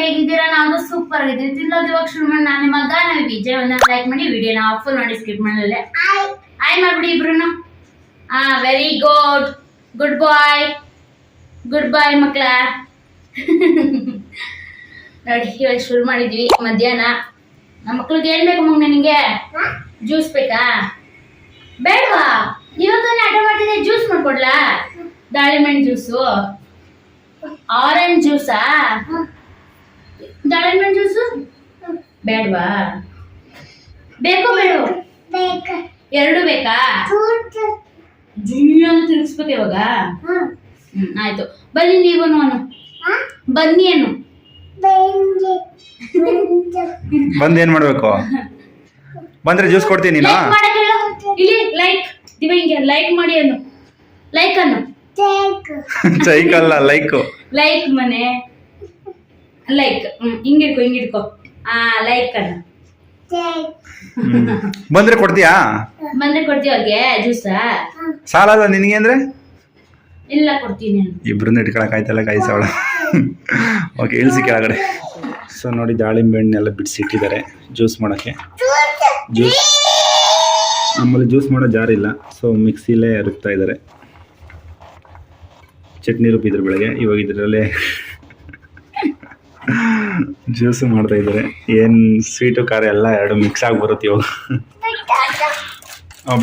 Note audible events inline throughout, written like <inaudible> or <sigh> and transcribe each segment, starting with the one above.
ಹೇಗಿದ್ದೀರಾ? ನಾನು ಸೂಪರ್ ಇದ್ದೀನಿ ತಿನ್ನೋದು ಇವಾಗ ಶುರು ಮಾಡಿ ನಾನು ನಿಮ್ಮ ಮಗ ನಾವು ವಿಜಯ್ ಒಂದು ಲೈಕ್ ಮಾಡಿ ವಿಡಿಯೋನ ಫುಲ್ ನೋಡಿ ಸ್ಕಿಪ್ ಮಾಡಲ್ಲ ಆಯ್ ಮಾಡ್ಬಿಡಿ ಇಬ್ರು ಆ very good good boy good boy ಮಕ್ಕಳ ನೋಡಿ ಇವಾಗ ಶುರು ಮಾಡಿದ್ವಿ ಮಧ್ಯಾಹ್ನ. ನಮ್ಮ ಮಕ್ಳಿಗೆ ಏನ್ ಬೇಕು ಮಗ ನಿನಗೆ ಜ್ಯೂಸ್ ಬೇಕಾ? ಬೇಡವಾ? ಇವತ್ತೊಂದು ಆಟ ಮಾಡ್ತಿದ್ದೆ ಜ್ಯೂಸ್ ಮಾಡ್ಕೊಡ್ಲಾ? ದಾಳಿಂಬೆ ಜ್ಯೂಸು ಆರೆಂಜ್ ಜ್ಯೂಸಾ ದಾಳಿಂಬೆ ಜ್ಯೂಸು? ಬೇಡವಾ? ಬೇಕೋ ಬೇಡವೋ ಎರಡು ಬೇಕಾ? ಜುಯ್ಯನ್ನು ತಿರುಗಿಸ್ಬೇಕು ಇವಾಗ? ಹ್ಮ್. ಆಯ್ತು. ಬನ್ನಿ ನೀವು ಅನು ಬನ್ನಿ ಏನು ಬಂದ್ ಏನ್ ಮಾಡಬೇಕು? ಬಂದ್ರೆ ಜ್ಯೂಸ್ ಕೊಡ್ತೀನಿ ನೀನು? ಲೈಕ್ ಮಾಡಕ್ ಹೇಳು. ಇಲ್ಲಿ ಲೈಕ್ ದಿವ ಹಿಂಗೆ ಲೈಕ್ ಮಾಡಿ ಅನ್ನು ಲೈಕ್ ಅನ್ನು ಚೈಕಲ್ಲ ಲೈಕು ಲೈಕ್ ಮನೆ. ಲೈಕ್ ಹಿಂಗಿಡ್ಕೊ ಹಿಂಗಿಡ್ಕೊ ಆ ಲೈಕ್ ಅಣ್ಣ ಬಂದ್ರೆ ಕೊಡ್ತೀಯಾ? ಬಂದ್ರೆ ಕೊಡ್ತೀಯ ಅವ್ರಿಗೆ ಜ್ಯೂಸ ಸಾಲಲ್ಲ ನಿನಗೆ ಅಂದ್ರೆ? ಇಲ್ಲ ಕೊಡ್ತೀನಿ ಇಬ್ರನ್ನ ಇಟ್ಕೊಳಕ್ ಆಯ್ತಲ್ಲ ಕಾಯಿಸವಳ ಓಕೆ ಇಳಿಸಿ ಕೆಳಗಡೆ ಸೊ ನೋಡಿ ದಾಳಿಂಬೆ ಹಣ್ಣೆಲ್ಲ ಬಿಡಿಸಿಟ್ಟಿದ್ದಾರೆ ಜ್ಯೂಸ್ ಮಾಡೋಕ್ಕೆ. ಜ್ಯೂಸ್ ನಮ್ಮಲ್ಲಿ ಜ್ಯೂಸ್ ಮಾಡೋ ಜಾರಿಲ್ಲ ಇಲ್ಲ. ಸೊ ಮಿಕ್ಸಿಲೇ ರುಬ್ತಾ ಇದ್ದಾರೆ. ಚಟ್ನಿ ರುಬ್ಬಿದ್ರು ಬೆಳಗ್ಗೆ. ಇವಾಗ ಇದರಲ್ಲೇ ಜ್ಯೂಸು ಮಾಡ್ತಾ ಇದ್ದಾರೆ. ಏನು ಸ್ವೀಟು ಖಾರ ಎಲ್ಲ ಎರಡು ಮಿಕ್ಸ್ ಆಗಿ ಬರುತ್ತೆ ಇವಾಗ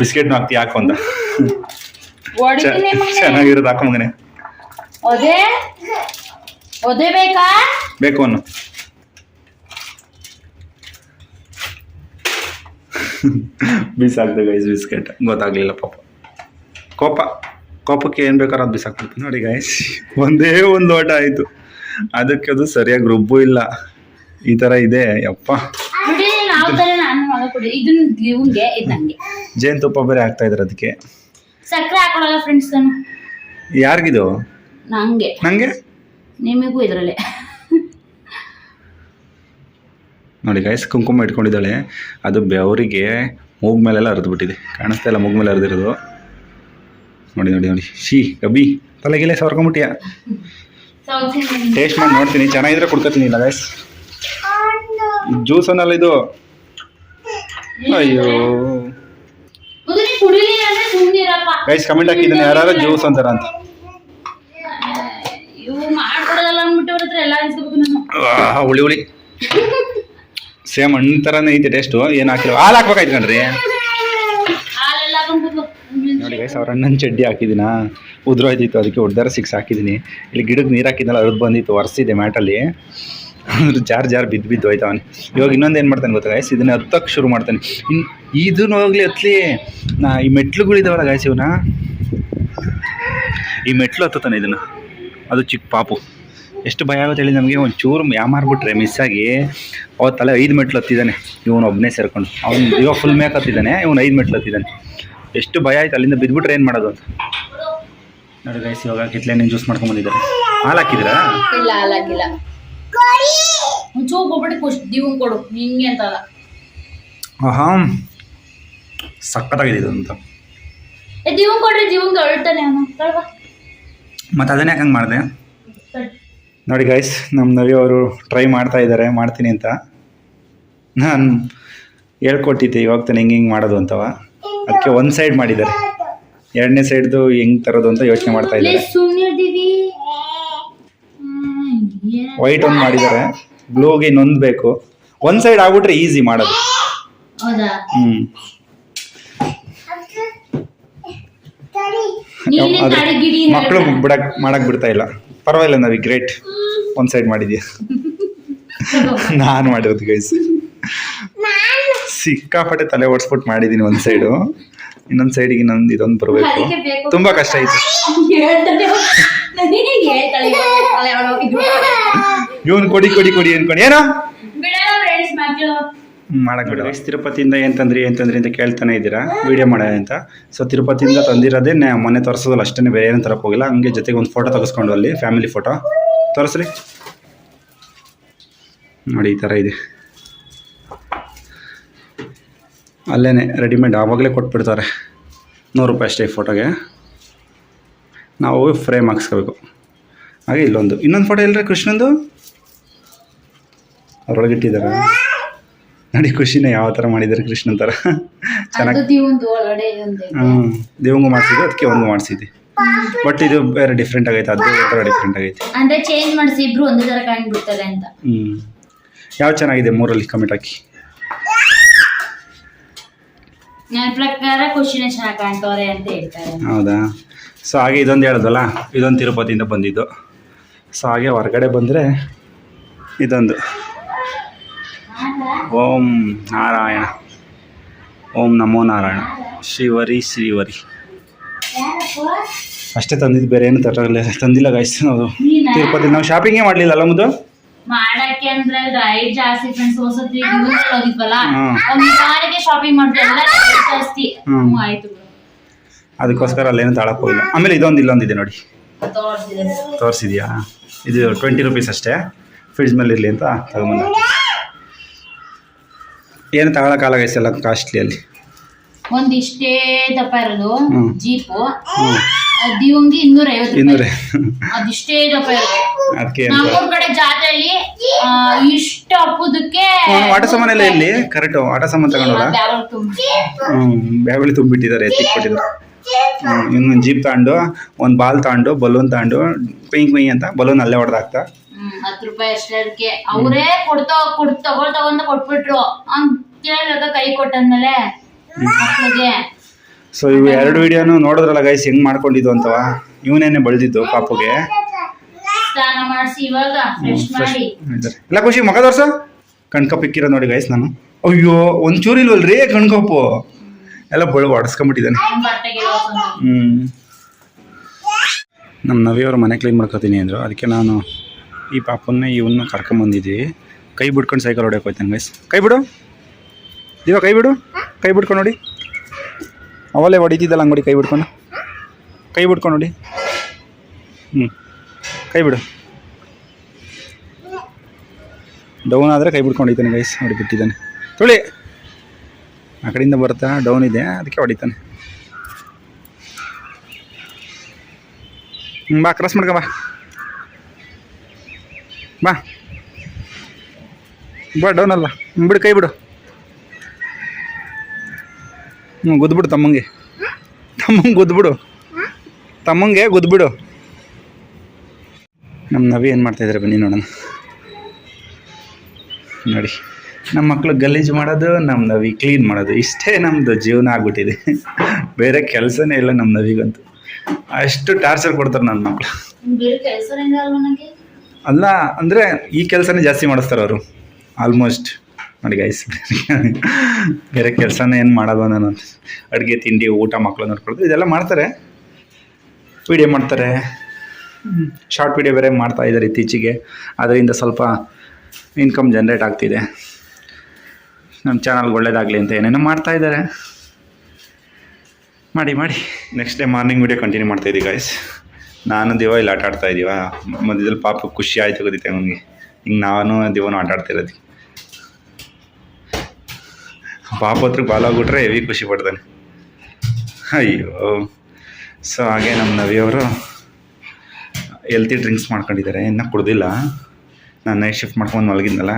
ಬಿಸ್ಕೆಟ್ನು ಹಾಕ್ತಿ ಹಾಕು ಅಂತ. ಚೆನ್ನಾಗಿರೋದು ಹಾಕು ಮಗನೆ. ಬೇಕು? ಅನ್ನು. ಬಿಸಾಕ್ದೆ ಗೈಸ್ ಬಿಸ್ಕೆಟ್. ಗೊತ್ತಾಗ್ಲಿಲ್ಲ ಪಾಪ. ಕೋಪ. ಕೋಪಕ್ಕೆ ಏನು ಬೇಕಾದ್ರೂ ಅದು ಬಿಸಾಕ್ಬಿಡ್ತೀನಿ. ನೋಡಿ ಗೈಸ್ ಒಂದೇ ಒಂದು ಲೋಟ ಆಯಿತು. ಅದಕ್ಕೆ ಅದು ಸರಿಯಾಗಿ ರುಬ್ಬು ಇಲ್ಲ. ಈ ತರ ಇದೆ ಯಪ್ಪ. ಜೇನುತುಪ್ಪ ಬೇರೆ ಹಾಕ್ತಾ ಇದ್ದಾರೆ ಅದಕ್ಕೆ ಸಕ್ಕರೆ ಹಾಕೊಳಲ್ಲ ಫ್ರೆಂಡ್ಸ್ ನಾನು. ಯಾರಿಗಿದು? ನಂಗೆ. ನಂಗೆ? ನಿಮಗೂ ಇದರಲ್ಲಿ. ನೋಡಿ ಗೈಸ್ ಕುಂಕುಮ ಇಟ್ಕೊಂಡಿದ್ದಾಳೆ. ಅದು ಬೆವರಿಗೆ ಮೂಗ್ ಮೇಲೆಲ್ಲ ಹರಿದ್ಬಿಟ್ಟಿದೆ ಕಾಣಿಸ್ತಾ ಇಲ್ಲ ಮೂಗ್ ಮೇಲೆ ಹರಿದಿರೋದು. ನೋಡಿ ನೋಡಿ ನೋಡಿ. ಶೀ ಕಬಿ ತಲೆಗೆಲೆ ಸವರ್ಕೊಂಬಿಟ್ಟಿಯ ಟೇಸ್ಟ್ ಮಾಡಿ ನೋಡ್ತೀನಿ. ಚೆನ್ನಾಗಿದ್ರೆ ಕೊಡ್ಕೊತೀನಿ ಇಲ್ಲ ಗೈಸ್ ಜ್ಯೂಸ್ ಅನ್ನಲ್ಲ ಇದು. ಅಯ್ಯೋ. ಗೈಸ್ ಕಮೆಂಟ್ ಹಾಕಿದ್ದೀನಿ. ಯಾರು ಜ್ಯೂಸ್ ಅಂತಾರ ಅಂತ. ಹುಳಿ ಹುಳಿ. ಸೇಮ್ ಹಣ್ಣು ಥರನೇ ಐತೆ ಟೇಸ್ಟು ಏನು ಹಾಕಿಲ್ಲ. ಹಾಲು ಹಾಕ್ಬೇಕಾಯ್ತು ಕಣ್ರಿ. ನೋಡಿ ಗೈಸ್ ಅವ್ರ ಅಣ್ಣನ ಚಡ್ಡಿ ಹಾಕಿದ್ದೀನ? ಉದ್ರೋಯ್ತಿತ್ತು ಅದಕ್ಕೆ ಹೊಡ್ದಾರ ಸಿಕ್ಸ್ ಹಾಕಿದ್ದೀನಿ. ಇಲ್ಲಿ ಗಿಡಕ್ಕೆ ನೀರು ಹಾಕಿದ್ನಲ್ಲ ಅರ್ದು ಬಂದಿತ್ತು, ಒರೆಸಿದೆ ಮ್ಯಾಟಲ್ಲಿ ಅಂದ್ರೆ ಜಾರ್ ಜಾರ್ ಬಿದ್ದು ಬಿದ್ದು ಹೋಯ್ತವನು ಇವಾಗ ಇನ್ನೊಂದು ಏನು ಮಾಡ್ತಾನೆ ಗೊತ್ತಾ ಗಾಯ್ಸ್ ಇದನ್ನ ಹತ್ತಕ್ಕೆ ಶುರು ಮಾಡ್ತಾನೆ. ಇನ್ನು ಇದನ್ನ ಹೋಗ್ಲಿ ಹತ್ಲಿ ನಾ ಈ ಮೆಟ್ಲುಗಳಿದಾವಲ್ಲ ಗಾಯ್ಸ್ ಇವನ? ಈ ಮೆಟ್ಲು ಹತ್ತತಾನೆ ಇದನ್ನು. ಅದು ಚಿಕ್ಕ ಪಾಪು. ಎಷ್ಟು ಭಯ ಆಗುತ್ತೆ ಹೇಳಿ ನಮಗೆ. ಒಂದು ಚೂರು ಯಾಮಾರ್ಬಿಟ್ರೆ ಮಿಸ್ ಆಗಿ ತಲೆ ಐದು ಮೆಟ್ಲು ಹತ್ತಿದ್ದಾನೆ. ಇವನು ಒಬ್ಬನೇ ಸೇರ್ಕೊಂಡು. ಅವ್ನು ಇವಾಗ ಫುಲ್ ಮೇಕ್ ಹತ್ತಿದ್ದಾನೆ, ಇವನು ಐದು ಮೆಟ್ಲು ಹತ್ತಿದ್ದಾನೆ. ಎಷ್ಟು ಭಯ ಆಯ್ತು, ಅಲ್ಲಿಂದ ಬಿದ್ದುಬಿಟ್ರೆ ಏನು ಮಾಡೋದು ಅಂತ. ನೋಡಿ ಗೈಸ್ ಇವಾಗ ಕಿತ್ಲೆಣ್ಣೆ ಜ್ಯೂಸ್ ಮಾಡ್ಕೊಂಬಂದಿದ್ದಾರೆ? ಹಾಲು ಹಾಕಿದ್ರಾ ಇಲ್ಲ ಒಂಚೂರು ಖುಷಿ ದಿವ್ ಕೊಡು. ನಿಂಗೆ ಅಂತಲ್ಲ ಆಹಾ. ಸಕ್ಕತ್ತಾಗಿದೆ ಇದು ಅಂತ. ಏ ದಿವ್ ಕೊಡ್ರಿ ದಿವಂಗೆ ಅಳ್ತಾನೆ ಅವನು. ಕಳ್ವಾ ಮತ್ತು ಅದನ್ನೇ ಯಾಕಂಗೆ ಮಾಡಿದೆ? ನೋಡಿ ಗೈಸ್ ನಮ್ಮ ನವಿ ಅವರು ಟ್ರೈ ಮಾಡ್ತಾ ಇದ್ದಾರೆ ಮಾಡ್ತೀನಿ ಅಂತ. ನಾನು ಹೇಳ್ಕೊಟ್ಟಿದ್ದೆ ಇವಾಗ ತಾನೆ ಹಿಂಗೆ ಹಿಂಗೆ ಮಾಡೋದು ಅಂತವ. ಅದಕ್ಕೆ ಒಂದು ಸೈಡ್ ಮಾಡಿದ್ದಾರೆ. ಎರಡನೇ ಸೈಡ್ದು ಹೆಂಗ್ ತರೋದು ಅಂತ ಯೋಚನೆ ಮಾಡ್ತಾ ಇದ್ದಾರೆ. ವೈಟ್ ಒಂದು ಮಾಡಿದ್ದಾರೆ. ಬ್ಲೂಗೆ ಇನ್ನೊಂದು ಬೇಕು. ಒಂದು ಸೈಡ್ ಆಗ್ಬಿಟ್ರೆ ಈಸಿ ಮಾಡೋದು. ಗಿಡಿ ಮಕ್ಕಳು ಬಿಡಕ್ ಮಾಡಕ್ ಬಿಡ್ತಾ ಇಲ್ಲ. ಪರವಾಗಿಲ್ಲ ನಾವಿ ಗ್ರೇಟ್ ಒಂದು ಸೈಡ್ ಮಾಡಿದ್ಯಾ? <laughs> ನಾನು ಮಾಡಿರೋದು ಗೈಸ್ ಸಿಕ್ಕಾಪಟ್ಟೆ ತಲೆ ಓಡಿಸ್ಬಿಟ್ಟು ಮಾಡಿದ್ದೀನಿ ಒಂದು ಸೈಡು ಇನ್ನೊಂದು ಸೈಡಿಗೆ ಇನ್ನೊಂದು ಇದೊಂದು ಬರಬೇಕು. ತುಂಬಾ ಕಷ್ಟ ಆಯ್ತು. <laughs> ಇವನ್ ಕೊಡಿ ಕೊಡಿ ಕೊಡಿ ಅನ್ಕೊಂಡು. ಏನೋ? ಬಿಡಲ್ಲ ಫ್ರೆಂಡ್ಸ್ ಮಕ್ಕಳು. ಮಾಡಕ್ ಬಿಡ. ತಿರುಪತಿಯಿಂದ ಏನು ತಂದ್ರಿ ಏನು ತಂದ್ರಿ ಅಂತ ಕೇಳ್ತಾನೆ ಇದ್ದೀರಾ? ವಿಡಿಯೋ ಮಾಡ ಅಂತ. ಸೊ ತಿರುಪತಿಯಿಂದ ತಂದಿರೋದೇ ನಾ ಮೊನ್ನೆ ತೋರಿಸೋದಲ್ಲ ಅಷ್ಟೇ ಬೇರೆ ಏನು ತರಕ್ ಹೋಗಿಲ್ಲ. ಹಂಗೆ ಜೊತೆಗೆ ಒಂದು ಫೋಟೋ ತೆಗೆಸ್ಕೊಂಡು ಅಲ್ಲಿ ಫ್ಯಾಮಿಲಿ ಫೋಟೋ ತೋರಿಸ್ರಿ. ನೋಡಿ ಈ ಥರ ಇದೆ. ಅಲ್ಲೇ ರೆಡಿಮೇಡ್ ಆವಾಗಲೇ ಕೊಟ್ಬಿಡ್ತಾರೆ. ನೂರು ರೂಪಾಯಿ ಅಷ್ಟೇ ಫೋಟೋಗೆ ನಾವು ಫ್ರೇಮ್ ಹಾಕ್ಸ್ಕೋಬೇಕು. ಹಾಗೆ ಇಲ್ಲೊಂದು. ಇನ್ನೊಂದು ಫೋಟೋ ಇಲ್ಲರಿ ಕೃಷ್ಣಂದು? ಅದ್ರೊಳಗೆ ಇಟ್ಟಿದ್ದಾರೆ? ನೋಡಿ ಖುಷಿನ ಯಾವ ಥರ ಮಾಡಿದ್ದಾರೆ ಕೃಷ್ಣನ್ ಥರ ಚೆನ್ನಾಗಿ ಹ್ಞೂ ದೇವಂಗು ಮಾಡಿಸಿದ್ದು ಅದಕ್ಕೆ ಒಂದು ಮಾಡಿಸಿದ್ದೆ. ಬಟ್ ಇದು ಬೇರೆ ಡಿಫ್ರೆಂಟ್ ಆಗೈತೆ ಅದು ಥರ ಡಿಫ್ರೆಂಟ್ ಆಗೈತೆ. ಅಂದರೆ ಚೇಂಜ್ ಮಾಡಿಸಿ ಇಬ್ರು ಒಂದೇ ಥರ ಕಾಣ್ಬಿಡ್ತಾರೆ ಅಂತ. ಹ್ಞೂ ಯಾವ ಚೆನ್ನಾಗಿದೆ ಮೂರಲ್ಲಿ ಕಮೆಂಟ್ ಹಾಕಿ. ನನ್ನ ಪ್ರಕಾರ ಖುಷಿನೇ ಚೆನ್ನಾಗಿ ಕಾಣ್ತವ್ರೆ ಅಂತ ಹೇಳ್ತಾರೆ. ಹೌದಾ? ಸೊ ಹಾಗೆ ಇದೊಂದು ಹೇಳಿದ್ವಲ್ಲ ಇದೊಂದು ತಿರುಪತಿಯಿಂದ ಬಂದಿದ್ದು. ಸೊ ಹಾಗೆ ಹೊರಗಡೆ ಬಂದರೆ ಇದೊಂದು. ಓಂ ನಾರಾಯಣ. ಓಂ ನಮೋ ನಾರಾಯಣ. ಶ್ರೀವರಿ ಶ್ರೀವರಿ. ಅಷ್ಟೇ ತಂದಿದ್ದು ಬೇರೆ ಏನು ತರಲಿಲ್ಲ ತಂದಿಲ್ಲ ಗಾಯ್ಸ್ ನಾವು? ತಿರುಪತಿ ನಾವು ಶಾಪಿಂಗೇ ಮಾಡಲಿಲ್ಲ ಅಲ್ಲ ಮುದ್ದು? ಅಂದ್ರೆ ರೈಟ್ ಜಾಸ್ತಿ ಫ್ರೆಂಡ್ಸ್ ಹೊಸತಿ ಹೋಗಿದ್ವಲ್ಲ? ಒಂದು ಕಾರಿಗೆ ಶಾಪಿಂಗ್ ಮಾಡಿದ್ರೆ ಎಲ್ಲ rate ಜಾಸ್ತಿ. ಹ್ಮ್. ಆಯ್ತು ಅದಕ್ಕೋಸ್ಕರ ಅಲ್ಲೇನು ತಾಳಕ್ಕೆ ಹೋಗಿಲ್ಲ. ಆಮೇಲೆ ಇದೊಂದು ಇಲ್ಲೊಂದಿದೆ ನೋಡಿ. ತೋರ್ಸಿದೆ. ತೋರಿಸಿದ್ಯಾ? ಇದು ಟ್ವೆಂಟಿ ರುಪೀಸ್ ಅಷ್ಟೇ. ಫ್ರಿಡ್ಜ್ ಮೇಲೆ ಇರಲಿ ಅಂತ ತಗೊಂಬಂದ. ಏನು ತಗೊಳಕ್ಕಾಗಲ್ಲ ಗೈಸ್ ಎಲ್ಲ ಕಾಸ್ಟ್ಲಿ ಅಲ್ಲಿ? ಒಂದಿಷ್ಟೇ ಇಷ್ಟೇ ದಪ್ಪ ಇರೋದು ಹ್ಮ್. ಜೀಪು ಹ್ಞೂ ದಿವಂಗಿ ಇನ್ನೂರ ಐವತ್ತು ಇನ್ನೂರೇ ಅದಿಷ್ಟೇ ದಪ್ಪ ಅದಕ್ಕೆ ಅಂತ ನಮ್ಮೂರ್ ಕಡೆ ಜಾತ್ರೆಯಲ್ಲಿ ಆ, ಇಷ್ಟು ಹಬ್ಬದಕ್ಕೆ ಆಟ ಸಾಮಾನು ಎಲ್ಲ ಇಲ್ಲಿ ಕರೆಕ್ಟ್ ಆಟ ಸಾಮಾನು ತಗೊಂಡಲ್ಲ ಬ್ಯಾಗ್ ತುಂಬ ಹ್ಞೂ ಬ್ಯಾಗುಗಳು ತುಂಬಿಟ್ಟಿದ್ದಾರೆ ಎತ್ತಿಕ್ ಕೊಟ್ಟಿದ್ದಾರೆ. ಇನ್ನೊಂದು ಜೀಪ್ ತಗೊಂಡು ಒಂದು ಬಾಲ್ ತಗೊಂಡು ಬಲೂನ್ ತಗೊಂಡು ಪಿಂಕ್ ಮೈ ಅಂತ ಬಲೂನ್ ಅಲ್ಲೇ ಹೊಡೆದಾಕ್ತಾ. ಹ್ಮ್ ಹತ್ತು ರೂಪಾಯಿ ಅಷ್ಟೇ ಅದಕ್ಕೆ. ಅವರೇ ಕೊಡ್ತಾ ಕೊಡ್ತಾ ತಗೊಳ್ ತಗೊಂಡ ಕೊಟ್ಬಿಟ್ರು. ಅವ್ನ್ ಕೇಳಿದಾಗ ಕೈ ಕೊಟ್ಟಂದ್ಮೇಲೆ ಮಕ್ಳಿಗೆ. ಸೊ ಇವು ಎರಡು ವಿಡಿಯೋನು ನೋಡಿದ್ರಲ್ಲ ಗೈಸ್ ಹೆಂಗ್ ಮಾಡ್ಕೊಂಡಿದ್ದು ಅಂತವ? ಇವನೇನೆ ಬೆಳೆದಿದ್ದು ಪಾಪುಗೆ. ಎಲ್ಲ ಖುಷಿ ಮಗ ತೋರ್ಸ. ಕಣ್ಕಪ್ಪು ಇಕ್ಕಿರೋ ನೋಡಿ ಗೈಸ್ ನಾನು. ಅಯ್ಯೋ ಒಂಚೂರು ಚೂರು ಇಲ್ವಲ್ರಿ ಕಣ್ಕಪ್ಪು. ಎಲ್ಲ ಬಳು ಹೊಡೆಸ್ಕೊಂಬಿಟ್ಟಿದ್ದಾನೆ ಹ್ಮ್ ಹ್ಞೂ ನಮ್ಮ ನವಿಯವ್ರ ಮನೆ ಕ್ಲೀನ್ ಮಾಡ್ಕೋತೀನಿ ಅಂದರು. ಅದಕ್ಕೆ ನಾನು ಈ ಪಾಪನ್ನ ಇವನ್ನ ಕರ್ಕೊಂಬಂದಿದ್ದೀವಿ ಕೈ ಬಿಡ್ಕೊಂಡು ಸೈಕಲ್ ಹೊಡೆಯಕ್ಕೆ ಹೋಯ್ತಾನೆ ಗೈಸ್ ಕೈ ಬಿಡು. ಇವಾಗ ಕೈ ಬಿಡು. ಕೈ ಬಿಡ್ಕೊಂಡು ನೋಡಿ. ಅವಲ್ಲೇ ಹೊಡಿತಿದ್ದಲ್ಲ ಅಂಗಡಿ ಕೈ ಬಿಡ್ಕೊಂಡು ಕೈ ಬಿಡ್ಕೊಂಡು ನೋಡಿ. ಹ್ಞೂ ಕೈ ಬಿಡು. ಡೌನ್ ಆದರೆ ಕೈ ಬಿಡ್ಕೊಂಡಿದ್ದಾನೆ ಗೈಸ್ ನೋಡಿ ಬಿಟ್ಟಿದ್ದಾನೆ ತುಳಿ. ಆ ಕಡೆಯಿಂದ ಬರ್ತಾ ಡೌನ್ ಇದೆ, ಅದಕ್ಕೆ ಹೊಡಿತಾನೆ. ಹ್ಞೂ ಬಾ ಕ್ರಾಸ್ ಮಾಡ್ಕ ಬಾ. ಬಾ. ಬಾ ಡೌನ್ ಅಲ್ಲ. ಬಿಡು, ಕೈ ಬಿಡು. ಹ್ಞೂ ಗುದ್ಬಿಡು ತಮ್ಮಂಗೆ. ತಮ್ಮಂಗೆ ಗುದ್ಬಿಡು ತಮ್ಮಂಗೆ ಗುದ್ಬಿಡು ನಮ್ಮ ನವಿ ಏನು ಮಾಡ್ತಾಯಿದ್ದಾರೆ ಬನ್ನಿ ನೋಡೋಣ. ನೋಡಿ ನಮ್ಮ ಮಕ್ಕಳು ಗಲೀಜು ಮಾಡೋದು ನಮ್ಮ ನವಿ ಕ್ಲೀನ್ ಮಾಡೋದು. ಇಷ್ಟೇ ನಮ್ಮದು ಜೀವನ ಆಗ್ಬಿಟ್ಟಿದೆ. ಬೇರೆ ಕೆಲಸನೇ ಇಲ್ಲ ನಮ್ಮ ನವಿಗಂತೂ. ಅಷ್ಟು ಟಾರ್ಚರ್ ಕೊಡ್ತಾರೆ ನನ್ನ ಮಕ್ಕಳು ಅಲ್ಲ ಅಂದರೆ ಈ ಕೆಲಸನೇ ಜಾಸ್ತಿ ಮಾಡಿಸ್ತಾರೆ ಅವರು. ಆಲ್ಮೋಸ್ಟ್. ನೋಡಿ ಗೈಸ್ ಬೇರೆ ಕೆಲಸನೇ ಏನು ಮಾಡೋದು ನಾನು ಅಡುಗೆ, ತಿಂಡಿ, ಊಟ ಮಕ್ಕಳು ನೋಡ್ಕೊಳ್ಳೋದು ಇದೆಲ್ಲ ಮಾಡ್ತಾರೆ. ವಿಡಿಯೋ ಮಾಡ್ತಾರೆ. ಶಾರ್ಟ್ ವಿಡಿಯೋ ಬೇರೆ ಮಾಡ್ತಾ ಇದ್ದಾರೆ ಇತ್ತೀಚೆಗೆ. ಅದರಿಂದ ಸ್ವಲ್ಪ ಇನ್ಕಮ್ ಜನ್ರೇಟ್ ಆಗ್ತಿದೆ. ನಮ್ಮ ಚಾನಲ್ಗೆ ಒಳ್ಳೇದಾಗಲಿ ಅಂತ ಏನೇನೋ ಮಾಡ್ತಾ ಇದ್ದಾರೆ. ಮಾಡಿ ಮಾಡಿ. Next day morning video continue ಮಾಡ್ತಾ ಇದ್ದೀವಿ ಗಾಯ್ಸ್ ನಾನು ದಿವ ಇಲ್ಲಿ ಆಟ ಆಡ್ತಾ ಇದ್ದೀವ ಮಧ್ಯದಲ್ಲಿ ಪಾಪ ಖುಷಿ ಆಯಿತು ಗೊತ್ತಿತ್ತೆ ಅವನಿಗೆ ಹಿಂಗೆ ನಾನು ದಿವನು ಆಟ ಆಡ್ತಿರೋದು ಪಾಪ ಹತ್ರ ಬಾಲಾಗ್ಬಿಟ್ರೆ ಹೆವಿ ಖುಷಿ ಪಡ್ತಾನೆ. ಅಯ್ಯೋ. ಸೊ ಹಾಗೆ ನಮ್ಮ ನವಿಯವರು ಎಲ್ತಿ ಡ್ರಿಂಕ್ಸ್ ಮಾಡ್ಕೊಂಡಿದ್ದಾರೆ. ಇನ್ನೂ ಕುಡ್ದಿಲ್ಲ. ನಾನು ನೈಟ್ ಶಿಫ್ಟ್ ಮಾಡ್ಕೊಂಡು ಮಲಗಿದ್ನಲ್ಲ.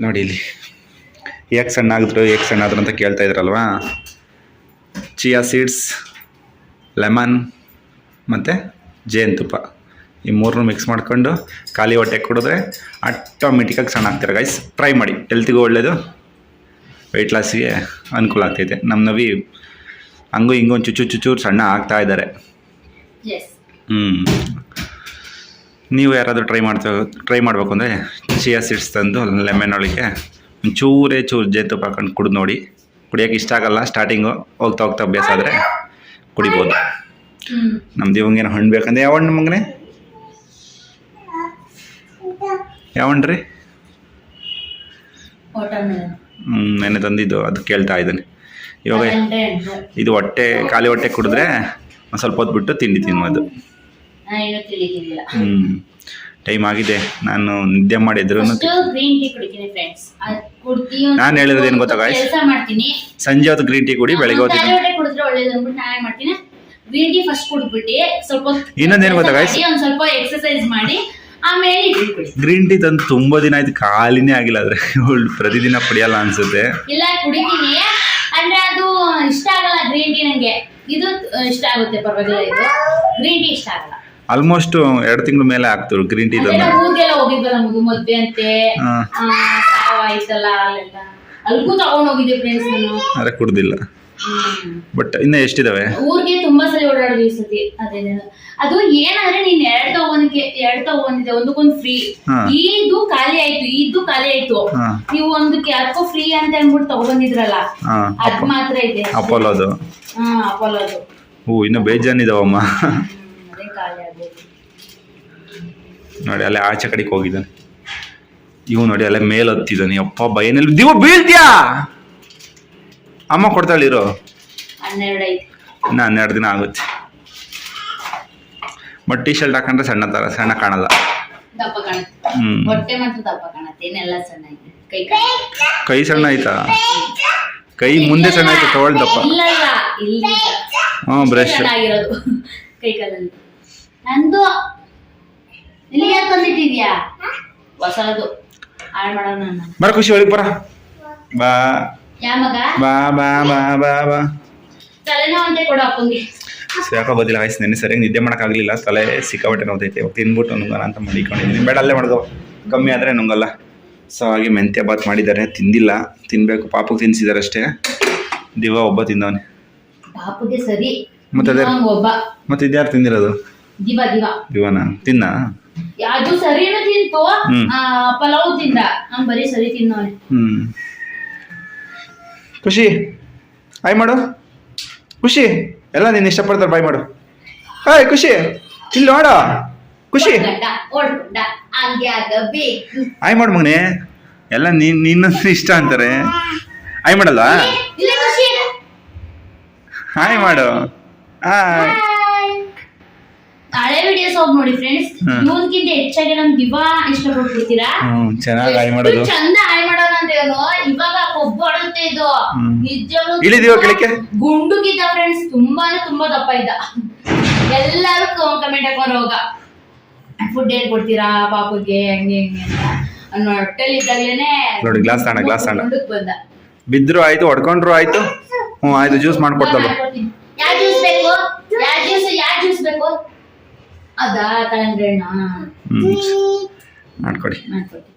ನೋಡಿ ಇಲ್ಲಿ. ಯಾಕೆ ಸಣ್ಣ ಆಗಿದ್ರು, ಯಾಕೆ ಸಣ್ಣ ಆದ್ರು ಅಂತ ಕೇಳ್ತಾ ಇದ್ರಲ್ವಾ? ಚಿಯಾ ಸೀಡ್ಸ್, ಲೆಮನ್ ಮತ್ತು ಜೇನುತುಪ್ಪ. ಈ ಮೂರನ್ನು ಮಿಕ್ಸ್ ಮಾಡ್ಕೊಂಡು ಖಾಲಿ ಹೊಟ್ಟೆ ಕುಡಿದ್ರೆ ಆಟೋಮೆಟಿಕಾಗಿ ಸಣ್ಣ ಆಗ್ತಾರೆ ಗೈಸ್ ಟ್ರೈ ಮಾಡಿ. ಹೆಲ್ತಿಗೂ ಒಳ್ಳೆಯದು ವೆಯ್ಟ್ ಲಾಸಿಗೆ ಅನುಕೂಲ ಆಗ್ತೈತೆ. ನಮ್ಮ ನವಿ ಹಂಗೂ ಹಿಂಗೂ ಒಂದು ಚುಚ್ಚು ಚುಚ್ಚೂರು ಸಣ್ಣ ಆಗ್ತಾ ಇದ್ದಾರೆ ಹ್ಞೂ ನೀವು ಯಾರಾದರೂ ಟ್ರೈ ಮಾಡ್ತಾ ಟ್ರೈ ಮಾಡಬೇಕು ಅಂದರೆ ಚಿಯಾ ಸೀಡ್ಸ್ ತಂದು ಲೆಮನ್ ಒಳಗೆ ಒಂಚೂರೇ ಚೂರು ಜೇತುಪ್ಪ ಹಾಕೊಂಡು ಕುಡಿದು ನೋಡಿ. ಕುಡಿಯೋಕೆ ಇಷ್ಟ ಆಗಲ್ಲ ಸ್ಟಾರ್ಟಿಂಗು ಹೋಗ್ತಾ ಹೋಗ್ತಾ ಅಭ್ಯಾಸ ಆದರೆ ಕುಡಿಬೋದು. ನಮ್ದು ಏನು ಹಣ್ಣು ಬೇಕಂದ್ರೆ ಯಾವ ಹಣ್ಣು ಮಗನೇ? ಯಾವ ಹಣ್ಣು ರೀ? ನೆನ್ನೆ ತಂದಿದ್ದು ಅದು ಕೇಳ್ತಾ ಇದ್ದಾನೆ. ಇವಾಗ ಇದು ಹೊಟ್ಟೆ ಖಾಲಿ ಹೊಟ್ಟೆ ಕುಡಿದ್ರೆ ಒಂದು ಸ್ವಲ್ಪ ಹೊತ್ತು ಬಿಟ್ಟು ತಿಂಡಿ ತಿನ್ನೋದು ನಾನು ಹ್ಞೂ ಟೈಮ್ ಆಗಿದೆ. ನಾನು ನಿದ್ದೆ ಮಾಡಿದ್ರು ನಾನು ಹೇಳಿದ್ರೆ ಏನು ಗೊತ್ತಾಗ ನಾನ್ ಸಂಜೆ ಹೊತ್ತು ಗ್ರೀನ್ ಟೀ ಕುಡಿ ಬೆಳಗ್ಗೆ ಹೊತ್ತು ಇನ್ನೊಂದೇನು ಹೊಟ್ಟೆ ಕುಡಿದ್ರೆ ಒಳ್ಳೇದು ಅಂದ್ಬಿಟ್ಟು ನಾನು ಏನ್ ಮಾಡ್ತೀನಿ? ಗ್ರೀನ್ ಟೀ ಫಸ್ಟ್ ಕುಡ್ಬಿಟ್ಟು ಸ್ವಲ್ಪ ಹೊತ್ತು ಇನ್ನೊಂದ್ ಗೊತ್ತಾ ಕೆಲ್ಸ guys? ಮಾಡಿ, ಒಂದ್ ಸ್ವಲ್ಪ ಎಕ್ಸರ್ಸೈಸ್ ಮಾಡಿ ಆಮೇಲೆ ಕುಡಿ ಗ್ರೀನ್ ಟೀ ತಂದು ತುಂಬಾ ದಿನ ಆಯ್ತು ಖಾಲಿನೇ ಆಗಿಲ್ಲ ಆದ್ರೆ. ಇವಳು ಪ್ರತಿದಿನ ಕುಡಿಯಲ್ಲ ಅನ್ಸುತ್ತೆ. ಇಲ್ಲ ಕುಡಿತೀನಿ. ಅಂದ್ರೆ ಅದು ಇಷ್ಟ ಆಗಲ್ಲ ಗ್ರೀನ್ ಟೀ ನಂಗೆ. ಇದು ಇಷ್ಟ ಆಗುತ್ತೆ ಪರವಾಗಿಲ್ಲ ಇದು. ಗ್ರೀನ್ ಟೀ ಇಷ್ಟ ಆಗಲ್ಲ. ಆಲ್ಮೋಸ್ಟ್ ಎರಡು ತಿಂಗಳ ಮೇಲೆ ಆಗ್ತರು ಗ್ರೀನ್ ಟೀ ತಂದು ಊರಿಗೆಲ್ಲ ಹೋಗಿದ್ವಲ್ಲ ನಮಗೂ ಮದ್ವೆ ಅಂತೆ. ಹಾ. ಆ, ಸಾವ ಆಯ್ತಲ್ಲ ಅಲ್ಲೆಲ್ಲ. ಅಲ್ಗೂ ತಗೊಂಡ್ ಹೋಗಿದ್ದೆ ಫ್ರೆಂಡ್ಸ್ ನಾನು. ಆದರೆ ಕುಡ್ದಿಲ್ಲ. ಬಟ್ ಇನ್ನೂ ಎಷ್ಟಿದಾವೆ? ಊರಿಗೆ ತುಂಬಾ ಸಲ ಓಡಾಡಿದ್ವಿ ಈ ಸತಿ ಅದೇ ಅದು ಏನಂದ್ರೆ ನೀನ್ ಎರಡ್ ತಗೊಂಡ್ಗೆ ಎರಡ್ ತಗೊಂಡಿದ್ದೆ ಒಂದಕ್ಕೊಂದು ಫ್ರೀ ಈದು ಇದು ಖಾಲಿ ಆಯ್ತು ಇದು ಖಾಲಿ ಆಯ್ತು. ಹಾ. ನೀವು ಒಂದಕ್ಕೆ ಯಾಕೋ ಫ್ರೀ ಅಂತ ಅಂದ್ಬಿಟ್ಟು ತಗೊಂಡಿದ್ರಲ್ಲ ಹಾಂ ಅದ್ ಮಾತ್ರ ಇದೆ. ಅಪೋಲೋದು. ಹಾ ಅಪೋಲೋದು. ಹೂ ಇನ್ನೂ ಬೇಜಾನಿದಾವಮ್ಮ ಹ್ಮ್, <laughs> ಅದೇ ಖಾಲಿ ಆಗೋದು. ನೋಡಿ ಅಲ್ಲೇ ಆಚೆ ಕಡೆಗೆ ಹೋಗಿದ್ದಾನೆ. ಇವು ನೋಡಿ ಅಲ್ಲೇ ಮೇಲೆ ಹತ್ತಿದ್ದಾನೆ. ಅಪ್ಪ ಭಯನಲ್ಲಿ ದಿವ ಬೀಳ್ತ್ಯಾ? ಅಮ್ಮ ಕೊಡ್ತಾಳಿರೋ ಇನ್ನು ಹನ್ನೆರಡು ದಿನ ಆಗುತ್ತೆ. ಬಟ್ ಟೀ ಶರ್ಟ್ ಹಾಕೊಂಡ್ರೆ ಸಣ್ಣ ತರ ಸಣ್ಣ ಕಾಣಲ್ಲ. ದಪ್ಪ ಕಾಣುತ್ತೆ. ಹೊಟ್ಟೆ ಮಾತ್ರ ದಪ್ಪ ಕಾಣುತ್ತೆ ಏನೆಲ್ಲ ಸಣ್ಣ ಐತೆ ಕೈ ಕೈ ಸಣ್ಣ ಆಯ್ತಾ? ಕೈ ಮುಂದೆ ಸಣ್ಣ ಆಯ್ತಾ ತಗೊಳ್ ದಪ್ಪ. ಇಲ್ಲ ಇಲ್ಲಿ ಹ್ಞೂ ಬ್ರಷ್ ನಂದು. ಬರ ಖುಷಿ ಒಳಗೆ ಬರ. ಬಾ. ಬಾ ಬಾ ಬಾ ಬಾ ಬಾ. ಯಾಕೋ ಗೊತ್ತಿಲ್ಲ ಆಯ್ತು ನೆನ್ನೆ ಸರಿಯಾಗಿ ನಿದ್ದೆ ಮಾಡೋಕ್ಕಾಗಲಿಲ್ಲ ತಲೆ ಸಿಕ್ಕಾಬಟ್ಟೆ ನೋಡ್ತೈತೆ ಇವಾಗ ತಿನ್ಬಿಟ್ಟು ನುಂಗಲ್ಲ ಅಂತ ಮಡಿಕೊಂಡಿದ್ದೀನಿ ಬೇಡ ಅಲ್ಲೇ ಮಾಡ್ದೋ ಕಮ್ಮಿ ಆದರೆ ನುಂಗಲ್ಲ. ಸೊ ಹಾಗೆ ಮೆಂತ್ಯ ಬಾತ್ ಮಾಡಿದ್ದಾರೆ. ತಿಂದಿಲ್ಲ. ತಿನ್ನಬೇಕು ಪಾಪಕ್ಕೆ ತಿನ್ನಿಸಿದ್ದಾರೆ ಅಷ್ಟೇ. ದಿವ ಒಬ್ಬ ತಿಂದವನೆ. ಮತ್ತೆ ಅದೇ- ಮತ್ತೆ ಇದ್ಯಾರು ತಿಂದಿರೋದು? ದಿವಾನ ದಿವ ದಿವನ ತಿನ್ನ? ಅದು ಸರಿನೂ ತಿಂತು. ಹ್ಮ್. ಪಲಾವ್ ತಿಂದ. ಬರೀ ಸರಿ ತಿನ್ನೋನೆ ಹ್ಞೂ ಖುಷಿ. ಹಾಯ್ ಮಾಡು. ಖುಷಿ. ಎಲ್ಲ ನೀನು ಇಷ್ಟಪಡ್ತಾರೆ ಬಾಯ್ ಮಾಡು. ಹಾಯ್ ಖುಷಿ. ಇಲ್ಲಿ ನೋಡ. ಖುಷಿ. ಹಾಯ್ ಮಾಡು ಮಗನೇ. ಎಲ್ಲ ನೀನ್ ನಿನ್ನ ಇಷ್ಟ ಅಂತಾರೆ. ಹಾಯ್ ಮಾಡಲ್ವಾ? ಹಾಯ್ ಮಾಡು. ಹಾಯ್. ಹಳೆ ವಿಡಿಯೋಸ್ ಹೋಗಿ ನೋಡಿ ಫ್ರೆಂಡ್ಸ್ ಹ್ಮ್. ಇವನ್ಕಿಂತ ಹೆಚ್ಚಾಗಿ ನಮ್ ದಿವಾ ಇಷ್ಟಪಟ್ಬಿಡ್ತೀರಾ? ಹ್ಞೂ ಚೆನ್ನಾಗಿ ಹಾಯ್ ಮಾಡೋದು. ಚಂದ ಹಾಯ್ ಮಾಡೋಣ ಅಂತ ಹೇಳೋ. ಇವಾಗ ಕೊಬ್ಬು ಹೊಡುತ್ತೆ ಇದು. ಹ್ಮ್. ನಿಜವಾಗ್ಲೂ ಇಳಿದೀವ ಕೆಳಕ್ಕೆ? ಗುಂಡುಗಿದ್ದ ಫ್ರೆಂಡ್ಸ್ ತುಂಬಾನೇ ತುಂಬಾ ದಪ್ಪ ಇದ್ದ. ಎಲ್ಲರೂ ಕಮೆಂಟ್ ಹಾಕೋರು ಹೋಗ. ಫುಡ್ ಏನ್ ಕೊಡ್ತೀರಾ ಪಾಪುಗೆ ಹಂಗೆ ಹಂಗೆ ಅಂತ. ಅನ್ನೋ ಹೊಟ್ಟೆಲ್ ಇದ್ದಾಗ್ಲೇನೆ ನೋಡಿ, ಗ್ಲಾಸ್ ತಗೊಂಡ, ಗ್ಲಾಸ್ ತಗೊಂಡ. ಗುಂಡುಕ್ ಬಂದ. ಬಿದ್ರು ಆಯ್ತು ಹೊಡ್ಕೊಂಡ್ರು ಆಯ್ತು. ಹ್ಞೂ ಆಯ್ತು ಜ್ಯೂಸ್ ಮಾಡ್ಕೊಡ್ತಾಳು ಯಾವ ಜ್ಯೂಸ್ ಬೇಕು? ಯಾವ ಜ್ಯೂಸ್ ಯಾವ ಜ್ಯೂಸ್ ಬೇಕು? ಅದಾ ಕಳಂಗ್ರಿ ಮಾಡ್ಕೊಡಿ. ಮಾಡ್ಕೊಡಿ